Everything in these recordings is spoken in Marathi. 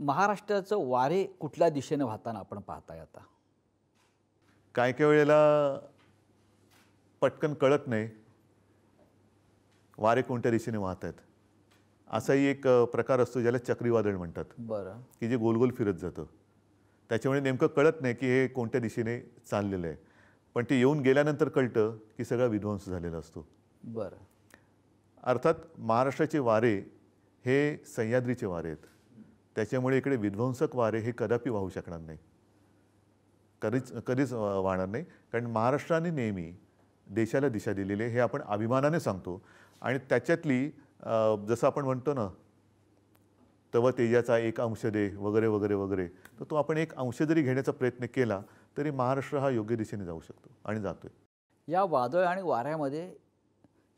महाराष्ट्राचं वारे कुठल्या दिशेने वाहताना आपण पाहताय आता? काय काय वेळेला पटकन कळत नाही वारे कोणत्या दिशेने वाहत आहेत. असाही एक प्रकार असतो ज्याला चक्रीवादळ म्हणतात. बरं. की जे गोल गोल फिरत जातं. त्याच्यामुळे नेमकं कळत नाही की हे कोणत्या दिशेने चाललेलं आहे. पण ते येऊन गेल्यानंतर कळतं की सगळा विध्वंस झालेला असतो. बरं. अर्थात महाराष्ट्राचे वारे हे सह्याद्रीचे वारे आहेत. त्याच्यामुळे इकडे विध्वंसक वारे हे कदापि वाहू शकणार नाही. कधीच कधीच वाहणार नाही. कारण महाराष्ट्राने नेहमी देशाला दिशा दिलेली आहे हे आपण अभिमानाने सांगतो. आणि त्याच्यातली जसं आपण म्हणतो ना तव तेजाचा एक अंश दे वगैरे वगैरे वगैरे तर तो आपण एक अंश जरी घेण्याचा प्रयत्न केला तरी महाराष्ट्र हा योग्य दिशेने जाऊ शकतो आणि जातोय. या वादळ आणि वाऱ्यामध्ये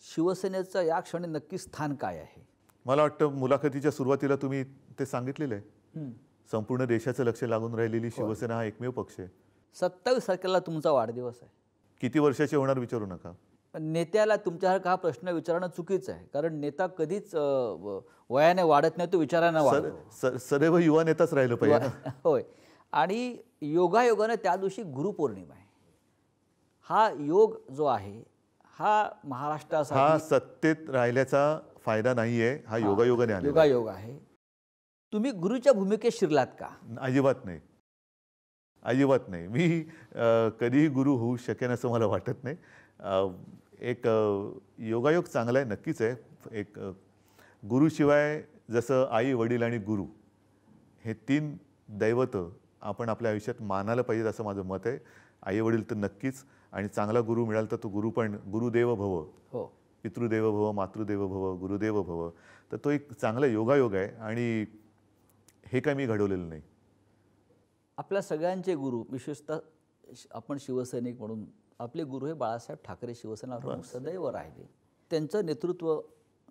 शिवसेनेचं या क्षणी नक्की स्थान काय आहे? मला वाटतं मुलाखतीच्या सुरुवातीला तुम्ही ते सांगितलेलं आहे. संपूर्ण देशाचं लक्ष लागून राहिलेली शिवसेना हा एकमेव पक्ष आहे. सत्तावीस तारखेला तुमचा वाढदिवस आहे. किती वर्षाचे होणार विचारू नका. नेत्याला तुमच्यासारखा हा प्रश्न विचारणं चुकीचं आहे. कारण नेता कधीच वयाने वाढत नाही तो विचारानं वाढतो. सर सदैव युवा नेताच राहिलं पाहिजे होय. आणि योगायोगानं त्या दिवशी गुरुपौर्णिमा आहे. हा योग जो आहे हा महाराष्ट्रासाठी हा सत्तेत राहिल्याचा फायदा नाहीये. हा योगायोगाने योगायोग आहे. तुम्ही गुरुच्या भूमिकेत शिरलात का. अजिबात नाही. अजिबात नाही. मी कधीही गुरु होऊ शकेन असं मला वाटत नाही. एक योगायोग चांगला आहे नक्कीच आहे. एक गुरुशिवाय जसं आई वडील आणि गुरु हे तीन दैवत आपण आपल्या आयुष्यात मानायला पाहिजेत असं माझं मत आहे. आई वडील तर नक्कीच. आणि चांगला गुरु मिळाला तर तो गुरु पण गुरुदेव भव. हो. पितृदेव भव मातृदेव भव गुरुदेव भव. तर तो एक चांगला योगायोग आहे. आणि हे काय मी घडवलेलं नाही. आपल्या सगळ्यांचे गुरु विशेषतः आपण शिवसैनिक म्हणून आपले गुरु हे बाळासाहेब ठाकरे शिवसेना सदैव राहिले. त्यांचं नेतृत्व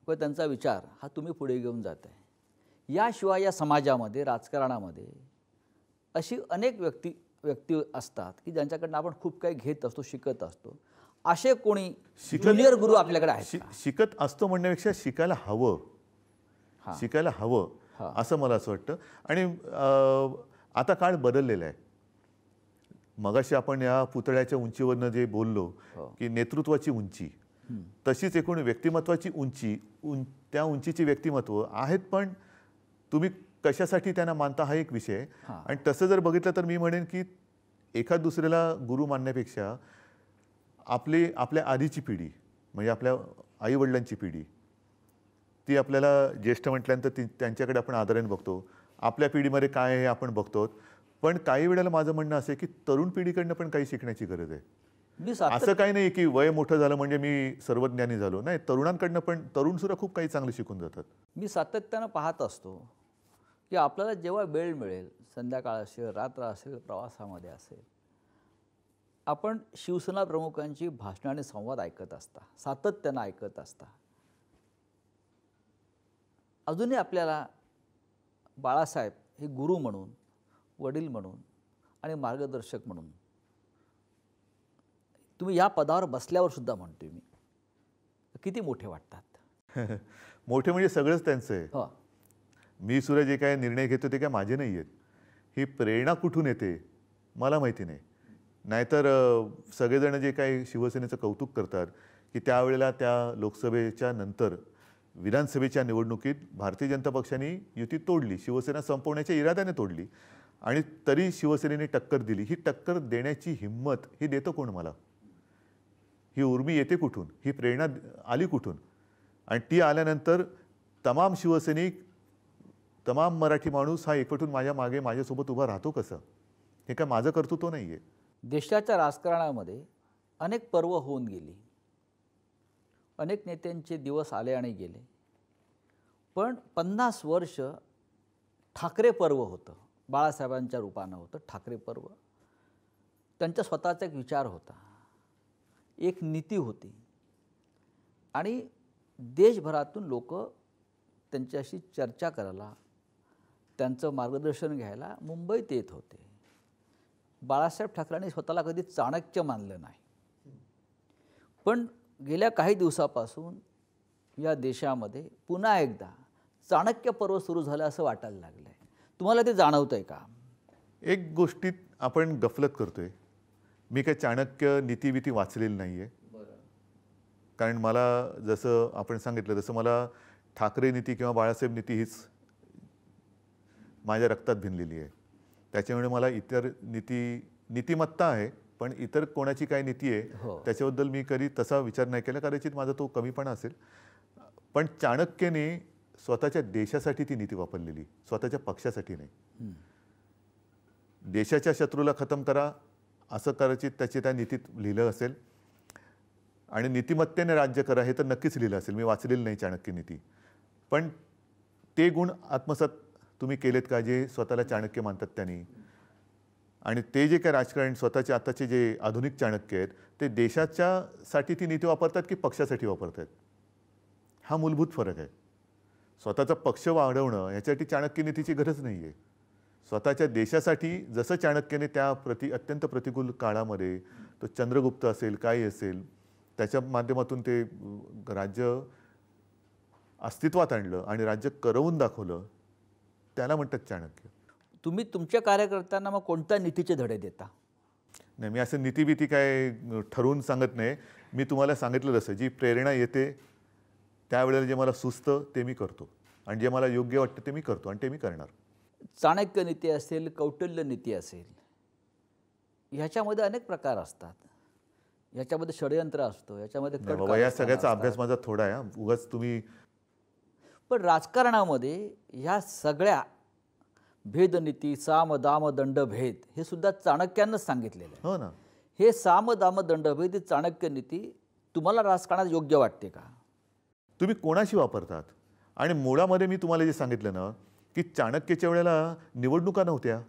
व त्यांचा विचार हा तुम्ही पुढे घेऊन जात आहे याशिवाय या समाजामध्ये राजकारणामध्ये अशी अनेक व्यक्ती व्यक्ती असतात की ज्यांच्याकडनं आपण खूप काही घेत असतो शिकत असतो. असे कोणी ज्युनियर गुरु आपल्याकडे आहेत शि शिकत असतो म्हणण्यापेक्षा शिकायला हवं. शिकायला हवं. असं मला असं वाटतं. आणि आता काळ बदललेला आहे. मगाशी आपण या पुतळ्याच्या उंचीवरनं जे बोललो की नेतृत्वाची उंची तशीच एकूण व्यक्तिमत्वाची उंची उं त्या उंचीची व्यक्तिमत्व आहेत पण तुम्ही कशासाठी त्यांना मानता हा एक विषय आणि तसं जर बघितलं तर मी म्हणेन की एखाद दुसऱ्याला गुरु मानण्यापेक्षा आपली आपल्या आधीची पिढी म्हणजे आपल्या आईवडिलांची पिढी ती आपल्याला ज्येष्ठ म्हटल्यानंतर ती त्यांच्याकडे आपण आदराने बघतो. आपल्या पिढीमध्ये काय आहे हे आपण बघतो. पण काही वेळेला माझं म्हणणं असं आहे की तरुण पिढीकडनं पण काही शिकण्याची गरज आहे. असं काही नाही की वय मोठं झालं म्हणजे मी सर्वज्ञानी झालो. नाही तरुणांकडनं पण तरुण सुद्धा खूप काही चांगलं शिकून जातात. मी सातत्यानं पाहत असतो की आपल्याला जेव्हा वेळ मिळेल संध्याकाळ असेल रात्र असेल प्रवासामध्ये असेल आपण शिवसेना प्रमुखांची भाषणं आणि संवाद ऐकत असता सातत्यानं ऐकत असता. अजूनही आपल्याला बाळासाहेब हे गुरु म्हणून वडील म्हणून आणि मार्गदर्शक म्हणून. तुम्ही या पदावर बसल्यावर सुद्धा म्हणतोय मी. किती मोठे वाटतात? मोठे म्हणजे सगळंच त्यांचं आहे. हो. मी सुद्धा जे काय निर्णय घेतो ते काय माझे नाही आहेत. ही प्रेरणा कुठून येते? मला माहिती नाही. नाहीतर सगळेजण जे काही शिवसेनेचं कौतुक करतात की त्यावेळेला त्या लोकसभेच्या नंतर विधानसभेच्या निवडणुकीत भारतीय जनता पक्षाने युती तोडली शिवसेना संपवण्याच्या इराद्याने तोडली आणि तरी शिवसेनेने टक्कर दिली. ही टक्कर देण्याची हिंमत ही देतं कोण मला? ही उर्मी येते कुठून? ही प्रेरणा आली कुठून? आणि ती आल्यानंतर तमाम शिवसैनिक तमाम मराठी माणूस हा एकवटून माझ्या मागे माझ्यासोबत उभा राहतो कसं? हे काय माझं कर्तृत्व नाही आहे देशाच्या राजकारणामध्ये अनेक पर्व होऊन गेली. अनेक नेत्यांचे दिवस आले आणि गेले. पण पन्नास वर्ष ठाकरे पर्व होतं. बाळासाहेबांच्या रूपानं होतं ठाकरे पर्व. त्यांचा स्वतःचा एक विचार होता. एक नीती होती. आणि देशभरातून लोक त्यांच्याशी चर्चा करायला त्यांचं मार्गदर्शन घ्यायला मुंबईत येत होते. बाळासाहेब ठाकरेंनी स्वतःला कधी चाणक्य मानलं नाही. पण गेल्या काही दिवसापासून या देशामध्ये पुन्हा एकदा चाणक्य पर्व सुरू झालं असं वाटायला लागलं आहे तुम्हाला ते जाणवतं आहे का? एक गोष्टीत आपण गफलत करतोय. मी काही चाणक्य नीतीविती वाचलेली नाही आहे कारण मला जसं आपण सांगितलं तसं मला ठाकरे नीती किंवा बाळासाहेब नीती हीच माझ्या रक्तात भिनलेली आहे. त्याच्यामुळे मला इतर नीती नीतिमत्ता आहे. पण इतर कोणाची काय नीती आहे हो. त्याच्याबद्दल मी कधी तसा विचार नाही केला. कदाचित माझा तो कमीपणा असेल. पण चाणक्यने स्वतःच्या देशासाठी ती नीती वापरलेली स्वतःच्या पक्षासाठी नाही. देशाच्या शत्रूला खतम करा असं करायची त्याची त्या नीतीत लिहिलं असेल. आणि नीतिमत्तेने राज्य करा हे तर नक्कीच लिहिलं असेल. मी वाचलेलं नाही चाणक्य नीती. पण ते गुण आत्मसात तुम्ही केलेत का जे स्वतःला चाणक्य मानतात त्यांनी? आणि ते जे काय राजकारण स्वतःचे आताचे जे आधुनिक चाणक्य आहेत ते देशाच्या साठी ती नीती वापरतात की पक्षासाठी वापरतात? हा मूलभूत फरक आहे. स्वतःचा पक्ष वाढवणं याच्यासाठी चाणक्य नीतीची गरज नाही आहे. स्वतःच्या देशासाठी जसं चाणक्याने त्या प्रति अत्यंत प्रतिकूल काळामध्ये तो चंद्रगुप्त असेल काही असेल त्याच्या माध्यमातून ते राज्य अस्तित्वात आणलं आणि राज्य करवून दाखवलं त्याला म्हणतात चाणक्य. तुम्ही तुमच्या कार्यकर्त्यांना मग कोणत्या नीतीचे धडे देता? नाही मी असं नीतिभीती काय ठरवून सांगत नाही. मी तुम्हाला सांगितलं जसं जी प्रेरणा येते त्यावेळेला जे मला सुचतं ते मी करतो. आणि जे मला योग्य वाटतं ते मी करतो आणि ते मी करणार. चाणक्य नीती असेल कौटिल्य नीती असेल ह्याच्यामध्ये अनेक प्रकार असतात. याच्यामध्ये षडयंत्र असतो याच्यामध्ये या सगळ्याचा. अभ्यास माझा थोडा आहे. उगाच तुम्ही पण राजकारणामध्ये ह्या सगळ्या भेदनीती साम दाम दंड भेद हे सुद्धा चाणक्यांनाच सांगितलेलं आहे. हो ना. हे साम दाम दंड भेद ही चाणक्य नीती तुम्हाला राजकारणात योग्य वाटते का? तुम्ही कोणाशी वापरतात? आणि मुळामध्ये मी तुम्हाला जे सांगितलं ना की चाणक्याच्या वेळेला निवडणुका नव्हत्या.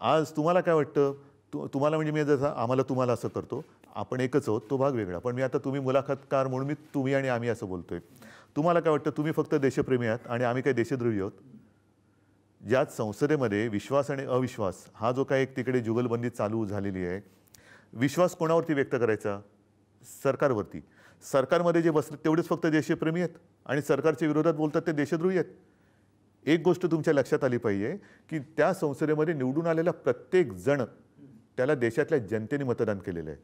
आज तुम्हाला काय वाटतं? तु तुम्हाला म्हणजे मी जसं आम्हाला तुम्हाला असं करतो आपण एकच आहोत तो भाग वेगळा. पण मी आता तुम्ही मुलाखतकार म्हणून मी तुम्ही आणि आम्ही असं बोलतोय. तुम्हाला काय वाटतं? तुम्ही फक्त देशप्रेमी आहात आणि आम्ही काही देशद्रोही आहोत? ज्यात संसदेमध्ये विश्वास आणि अविश्वास हा जो काय एक तिकडे जुगलबंदी चालू झालेली आहे विश्वास कोणावरती व्यक्त करायचा? सरकारवरती. सरकारमध्ये जे बसले तेवढेच फक्त देशप्रेमी आहेत आणि सरकारच्या विरोधात बोलतात ते देशद्रोही आहेत. एक गोष्ट तुमच्या लक्षात आली पाहिजे की त्या संसदेमध्ये निवडून आलेला प्रत्येक जण त्याला देशातल्या जनतेने मतदान केलेलं आहे.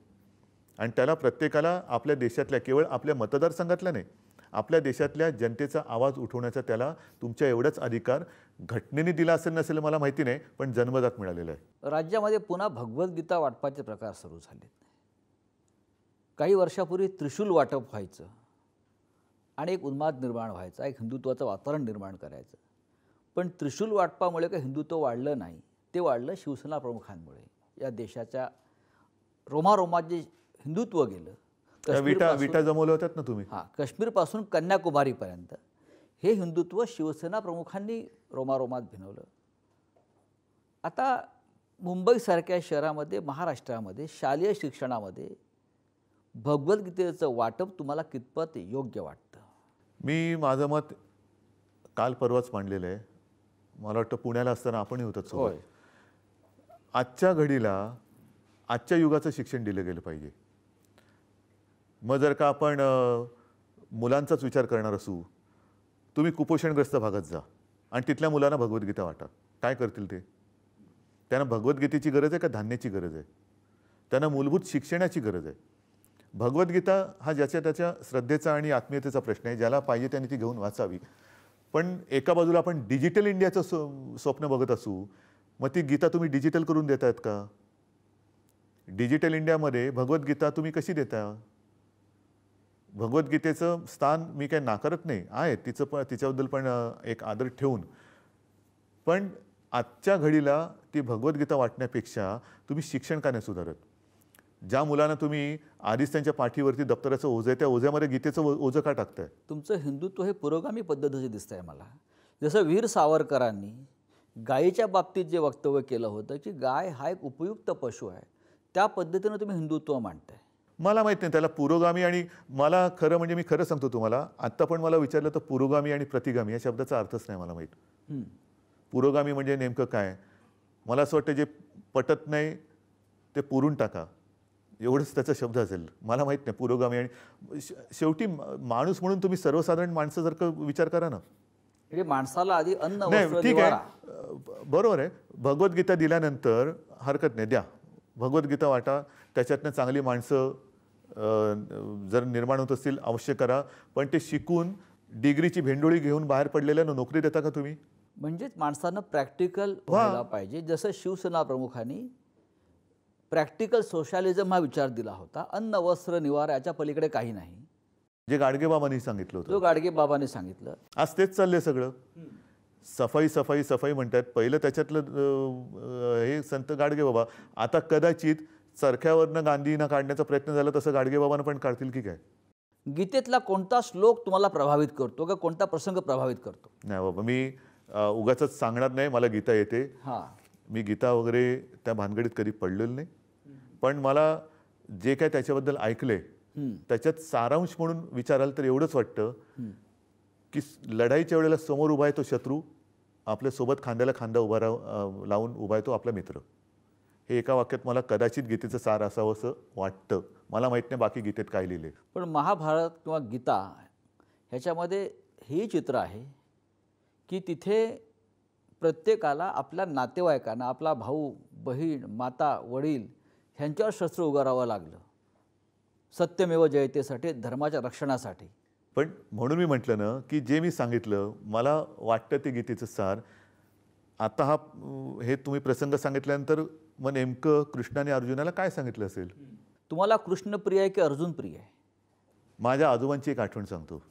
आणि त्याला प्रत्येकाला आपल्या देशातल्या केवळ आपल्या मतदारसंघातल्या नाही आपल्या देशातल्या जनतेचा आवाज उठवण्याचा त्याला तुमच्या एवढाच अधिकार घटनेने दिला असेल नसेल मला माहिती नाही पण जन्मजात मिळालेला आहे. राज्यामध्ये पुन्हा भगवद्गीता वाटपाचे प्रकार सुरू झाले काही वर्षापूर्वी त्रिशूल वाटप व्हायचं आणि एक उन्माद निर्माण व्हायचा एक हिंदुत्वाचं वातावरण निर्माण करायचं. पण त्रिशूल वाटपामुळे काही हिंदुत्व वाढलं नाही. ते वाढलं शिवसेना प्रमुखांमुळे. या देशाच्या रोमारोमात जे हिंदुत्व गेलं विटा विटा जमवल्या होत्यात ना तुम्ही. हां काश्मीरपासून कन्याकुमारीपर्यंत. हे हिंदुत्व शिवसेना प्रमुखांनी रोमारोमात भिनवलं. आता मुंबईसारख्या शहरामध्ये महाराष्ट्रामध्ये शालेय शिक्षणामध्ये भगवद्गीतेचं वाटप तुम्हाला कितपत योग्य वाटतं? मी माझं मत काल परवाच मांडलेलं आहे. मला वाटतं पुण्याला असताना आपणही होतात सोबत. आजच्या घडीला आजच्या युगाचं शिक्षण दिलं गेलं पाहिजे. मग जर का आपण मुलांचाच विचार करणार असू तुम्ही कुपोषणग्रस्त भागात जा आणि तिथल्या मुलांना भगवद्गीता वाटा. काय करतील ते? त्यांना भगवद्गीतेची गरज आहे का धान्याची गरज आहे? त्यांना मूलभूत शिक्षणाची गरज आहे. भगवद्गीता हा ज्याच्या त्याच्या श्रद्धेचा आणि आत्मीयतेचा प्रश्न आहे ज्याला पाहिजे त्याने ती घेऊन वाचावी. पण एका बाजूला आपण डिजिटल इंडियाचं स्व स्वप्न बघत असू मग ती गीता तुम्ही डिजिटल करून देत आहेत का? डिजिटल इंडियामध्ये भगवद्गीता तुम्ही कशी देता? भगवद्गीतेचं स्थान मी काही नाकारत नाही. आहे तिचं पण तिच्याबद्दल पण एक आदर ठेवून. पण आजच्या घडीला ती भगवद्गीता वाटण्यापेक्षा तुम्ही शिक्षण का नाही सुधारत? ज्या मुलांना तुम्ही आधीच त्यांच्या पाठीवरती दप्तराचं ओझं आहे त्या ओझ्यामध्ये गीतेचं ओ- ओझं का टाकताय? तुमचं हिंदुत्व हे पुरोगामी पद्धतीचे दिसतंय आहे मला. जसं वीर सावरकरांनी गायीच्या बाबतीत जे वक्तव्य केलं होतं की गाय हा एक उपयुक्त पशु आहे. त्या पद्धतीनं तुम्ही हिंदुत्व मांडताय. मला माहीत नाही त्याला पुरोगामी आणि मला खरं म्हणजे मी खरं सांगतो तुम्हाला आत्ता पण मला विचारलं तर पुरोगामी आणि प्रतिगामी या शब्दाचा अर्थच नाही मला माहीत. पुरोगामी म्हणजे नेमकं काय? मला असं वाटतं जे पटत नाही ते पुरून टाका. एवढंच त्याचा शब्द असेल. मला माहीत नाही पुरोगामी आणि शेवटी माणूस म्हणून तुम्ही सर्वसाधारण माणसं जर का विचार करा ना. म्हणजे माणसाला आधी अन्न नाही ठीक आहे. बरोबर आहे. भगवद्गीता दिल्यानंतर हरकत नाही. द्या. भगवद्गीता वाटा. त्याच्यातनं चांगली माणसं जर निर्माण होत असतील अवश्य करा. पण ते शिकून डिग्रीची भेंडोळी घेऊन बाहेर पडलेल्यानं नोकरी देता का तुम्ही? म्हणजेच माणसानं प्रॅक्टिकल व्हायला पाहिजे. जसं शिवसेना प्रमुखांनी प्रॅक्टिकल सोशॅलिझम हा विचार दिला होता. अन्न वस्त्र निवारा याच्या पलीकडे काही नाही. जे गाडगेबाबांनी सांगितलं होतं. जो गाडगे बाबांनी सांगितलं. आज तेच चाललंय सगळं. सफाई सफाई सफाई म्हणतात. पहिलं त्याच्यातलं हे संत गाडगे बाबा. आता कदाचित चरख्यावरनं गांधींना काढण्याचा प्रयत्न झाला तसं गाडगे बाबांना पण काढतील की काय? गीतेतला कोणता श्लोक तुम्हाला प्रभावित करतो का कोणता प्रसंग प्रभावित करतो? नाही बाबा मी उगाच सांगणार नाही मला गीता येते. हां. मी गीता वगैरे त्या भानगडीत कधी पडलेलं नाही. पण मला जे काय त्याच्याबद्दल ऐकले त्याच्यात सारांश म्हणून विचाराल तर एवढंच वाटतं की लढाईच्या वेळेला समोर उभा आहे तो शत्रू आपल्यासोबत खांद्याला खांदा उभा राह लावून उभा आहे तो आपला मित्र. हे एका वाक्यात मला कदाचित गीतेचं सार असावं असं वाटतं. मला माहीत नाही बाकी गीतेत काय लिहिले पण महाभारत किंवा गीता ह्याच्यामध्ये हे चित्र आहे की तिथे प्रत्येकाला आपल्या नातेवाईकांना आपला भाऊ बहीण माता वडील ह्यांच्यावर शस्त्र उगारावं लागलं. सत्यमेव जयतेसाठी धर्माच्या रक्षणासाठी. पण म्हणून मी म्हटलं ना की जे मी सांगितलं मला वाटतं ते गीतेचं सार. आता हा हे तुम्ही प्रसंग सांगितल्यानंतर मग नेमकं कृष्णाने अर्जुनाला काय सांगितलं असेल? तुम्हाला कृष्ण प्रिय आहे की अर्जुन प्रिय आहे? माझ्या आजोबांची एक आठवण सांगतो.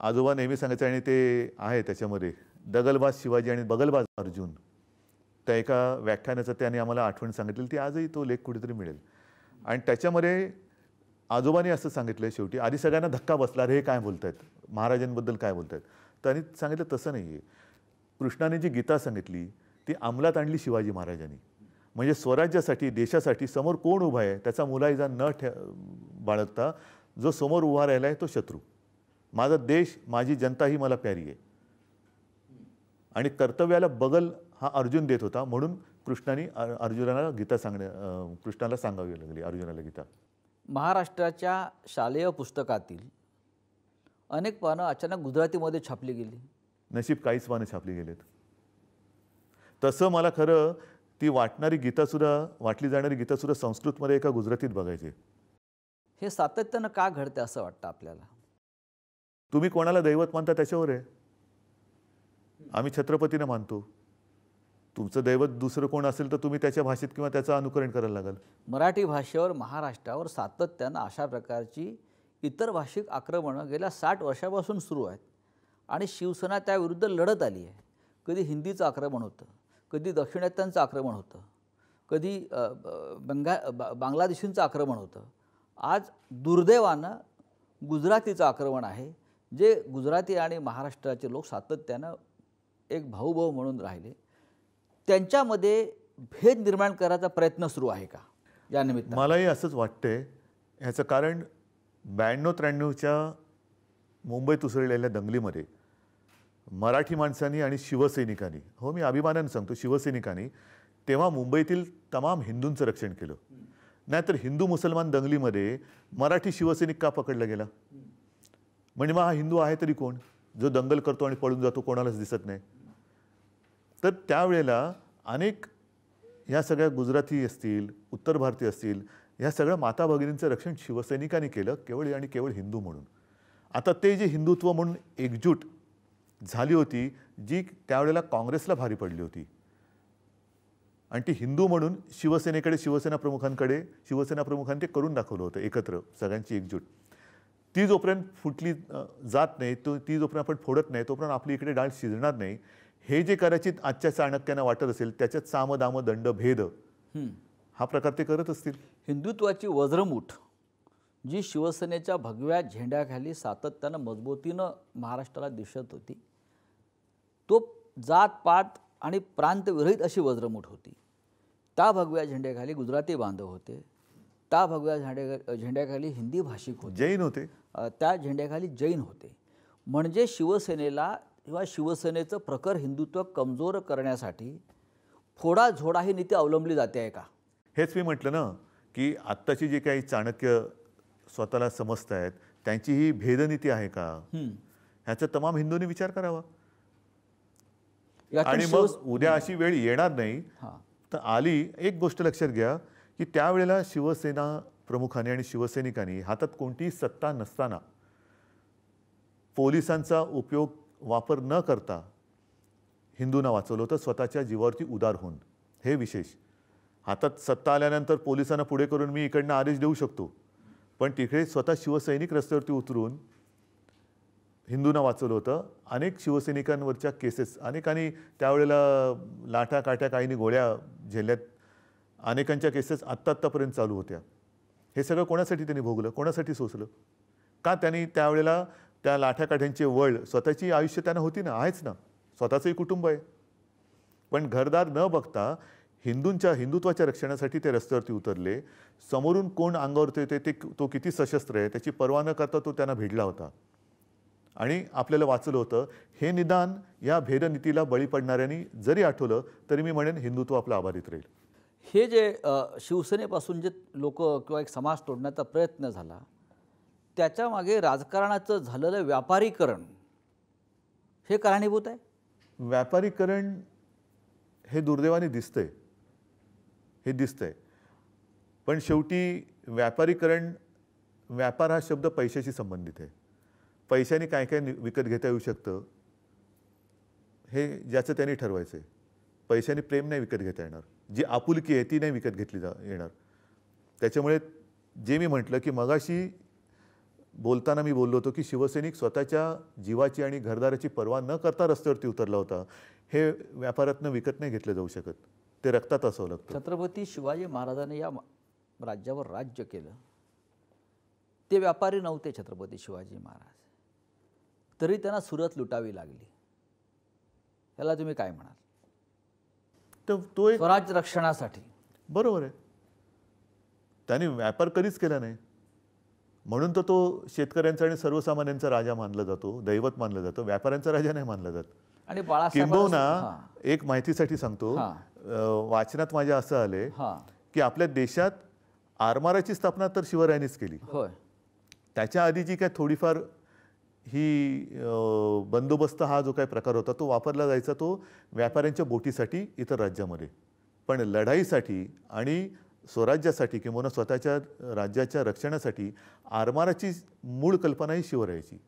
आजोबा नेहमी सांगायचे आणि ते आहे त्याच्यामध्ये दगलबाज शिवाजी आणि बगलबाज अर्जुन. त्या एका व्याख्यानाचं त्याने आम्हाला आठवण सांगितली ती आजही तो लेख कुठेतरी मिळेल. आणि त्याच्यामध्ये आजोबांनी असं सांगितलं शेवटी आधी सगळ्यांना धक्का बसला अरे हे काय बोलतायत? महाराजांबद्दल काय बोलतायत? त्यांनी सांगितलं तसं नाही आहे कृष्णाने जी गीता सांगितली ती अंमलात आणली शिवाजी महाराजांनी. म्हणजे स्वराज्यासाठी देशासाठी समोर कोण उभा आहे त्याचा मुलाइजा न ठे बाळगता जो समोर उभा राहिला आहे तो शत्रू. माझा देश माझी जनता ही मला प्यारी आहे. आणि कर्तव्याला बगल हा अर्जुन देत होता म्हणून कृष्णाने अर्जुनाला गीता सांगण्या कृष्णाला सांगावी लागली अर्जुनाला गीता. महाराष्ट्राच्या शालेय पुस्तकातील अनेक पानं अचानक गुजरातीमध्ये छापली गेली. नशीब काहीच पानं छापली गेलेत. तसं मला खरं ती वाटणारी गीतासुद्धा वाटली जाणारी गीतासुद्धा संस्कृतमध्ये एका गुजरातीत बघायची. हे सातत्यानं का घडते असं वाटतं आपल्याला? तुम्ही कोणाला दैवत मानता त्याच्यावर आहे? आम्ही छत्रपतीनं मानतो. तुमचं दैवत दुसरं कोण असेल तर तुम्ही त्याच्या भाषेत किंवा त्याचं अनुकरण करायला लागाल. मराठी भाषेवर महाराष्ट्रावर सातत्यानं अशा प्रकारची इतर भाषिक आक्रमणं गेल्या साठ वर्षापासून सुरू आहेत. आणि शिवसेना त्याविरुद्ध लढत आली आहे. कधी हिंदीचं आक्रमण होतं कधी दक्षिणात्यांचं आक्रमण होतं. कधी ब- बंगा ब- बांगलादेशींचं आक्रमण होतं. आज दुर्दैवानं गुजरातीचं आक्रमण आहे जे गुजराती आणि महाराष्ट्राचे लोक सातत्यानं एक भाऊभाऊ म्हणून राहिले. त्यांच्यामध्ये भेद निर्माण करायचा प्रयत्न सुरू आहे का? या निमित्त मलाही असंच वाटतंय. ह्याचं कारण ब्याण्णव त्र्याण्णवच्या मुंबईत उसळलेल्या दंगलीमध्ये मराठी माणसांनी आणि शिवसैनिकांनी हो मी अभिमानानं सांगतो शिवसैनिकांनी तेव्हा मुंबईतील तमाम हिंदूंचं रक्षण केलं. नाहीतर हिंदू मुसलमान दंगलीमध्ये मराठी शिवसैनिक का पकडला गेला? म्हणजे मग हा हिंदू आहे तरी कोण? जो दंगल करतो आणि पळून जातो कोणालाच दिसत नाही. तर त्यावेळेला अनेक ह्या सगळ्या गुजराती असतील उत्तर भारतीय असतील ह्या सगळ्या माता भगिनींचं रक्षण शिवसैनिकांनी केलं केवळ आणि केवळ हिंदू म्हणून. आता ते जे हिंदुत्व म्हणून एकजूट झाली होती जी त्यावेळेला काँग्रेसला भारी पडली होती. आणि ती हिंदू म्हणून शिवसेनेकडे शिवसेना प्रमुखांकडे शिवसेना प्रमुखांनी ते करून दाखवलं होतं एकत्र सगळ्यांची एकजूट. ती जोपर्यंत फुटली जात नाही तो ती जोपर्यंत आपण फोडत नाही तोपर्यंत आपली इकडे डाळ शिजणार नाही. हे जे कदाचित आजच्या चाणक्यांना वाटत असेल त्याच्यात साम दाम दंड भेद. हा प्रकार ते करत असतील. हिंदुत्वाची वज्रमूठ जी शिवसेनेच्या भगव्या झेंड्याखाली सातत्यानं मजबूतीनं महाराष्ट्राला दिसत होती तो जात पात आणि प्रांतविरहित अशी वज्रमूठ होती. त्या भगव्या झेंड्याखाली गुजराती बांधव होते. त्या भगव्या झेंड्या झेंड्याखाली हिंदी भाषिक होते. जैन होते? त्या झेंड्याखाली जैन होते. म्हणजे शिवसेनेला किंवा शिवसेनेचं प्रखर हिंदुत्व कमजोर करण्यासाठी फोडा झोडा ही नीती अवलंबली जाते आहे का? हेच मी म्हटलं ना की आत्ताची जी काही चाणक्य स्वतःला समजत आहेत त्यांची ही भेदनीती आहे का? हं. ह्याचा तमाम हिंदूंनी विचार करावा. आणि मग उद्या अशी वेळ येणार नाही. तर आली एक गोष्ट लक्षात घ्या की त्यावेळेला शिवसेना प्रमुखांनी आणि शिवसैनिकांनी हातात कोणतीही सत्ता नसताना पोलिसांचा उपयोग वापर न करता हिंदूंना वाचवलं होतं स्वतःच्या जीवावरती उदार होऊन. हे विशेष. हातात सत्ता आल्यानंतर पोलिसांना पुढे करून मी इकडनं आदेश देऊ शकतो. पण तिकडे स्वतः शिवसैनिक रस्त्यावरती उतरून हिंदूंना वाचवलं होतं. अनेक शिवसैनिकांवरच्या केसेस अनेकांनी त्यावेळेला लाटा काट्या काहींनी गोळ्या झेलल्यात. अनेकांच्या केसेस आत्ता आत्तापर्यंत चालू होत्या. हे सगळं कोणासाठी त्यांनी भोगलं? कोणासाठी सोसलं? का त्यांनी त्यावेळेला त्या लाठाकाठ्यांचे वळ स्वतःची आयुष्य त्यांना होती ना? आहेच ना. स्वतःचंही कुटुंब आहे. पण घरदार न बघता हिंदूंच्या हिंदुत्वाच्या रक्षणासाठी ते रस्त्यावरती उतरले. समोरून कोण अंगावरती येते ते तो किती सशस्त्र आहे त्याची पर्वा न करता तो त्यांना भिडला होता. आणि आपल्याला वाचलं होतं हे निदान या भेदनीतीला बळी पडणाऱ्यांनी जरी आठवलं तरी मी म्हणेन हिंदुत्व आपलं आभारित राहील. हे जे शिवसेनेपासून जे लोक किंवा एक समाज तोडण्याचा प्रयत्न झाला त्याच्यामागे राजकारणाचं झालेलं व्यापारीकरण हे कारणीभूत आहे? व्यापारीकरण हे दुर्दैवाने दिसतंय. हे दिसतंय. पण शेवटी व्यापारीकरण व्यापार हा शब्द पैशाशी संबंधित आहे. पैशाने काय काय विकत घेता येऊ शकतं हे ज्याचं त्यांनी ठरवायचं आहे. पैशाने प्रेम नाही विकत घेता येणार. जी आपुलकी आहे ती नाही विकत घेतली जा येणार. त्याच्यामुळे जे मी म्हटलं की मगाशी बोलताना मी बोललो होतो की शिवसैनिक स्वतःच्या जीवाची आणि घरदाराची पर्वा न करता रस्त्यावरती उतरला होता. हे व्यापारातनं विकत नाही घेतलं जाऊ शकत. ते रक्तात असावं लागतं. छत्रपती शिवाजी महाराजांनी या राज्यावर राज्य केलं. ते व्यापारी नव्हते छत्रपती शिवाजी महाराज. तरी त्यांना सुरत लुटावी लागली. याला तुम्ही काय म्हणाल? तर तो एक स्वराज्य रक्षणासाठी. बरोबर आहे. त्याने व्यापार कधीच केला नाही. म्हणून तर तो शेतकऱ्यांचा आणि सर्वसामान्यांचा राजा मानला जातो दैवत मानला जातो व्यापाऱ्यांचा राजा नाही मानला जात. आणि किंबहुना एक माहितीसाठी सांगतो वाचनात माझ्या असं आले की आपल्या देशात आरमाराची स्थापना तर शिवरायांनीच केली. त्याच्या आधी जी काय थोडीफार ही बंदोबस्त हा जो काही प्रकार होता तो वापरला जायचा तो व्यापाऱ्यांच्या बोटीसाठी इतर राज्यामध्ये. पण लढाईसाठी आणि स्वराज्यासाठी किंवा स्वतःच्या राज्याच्या रक्षणासाठी आरमाराची मूळ कल्पना ही शिवरायाची.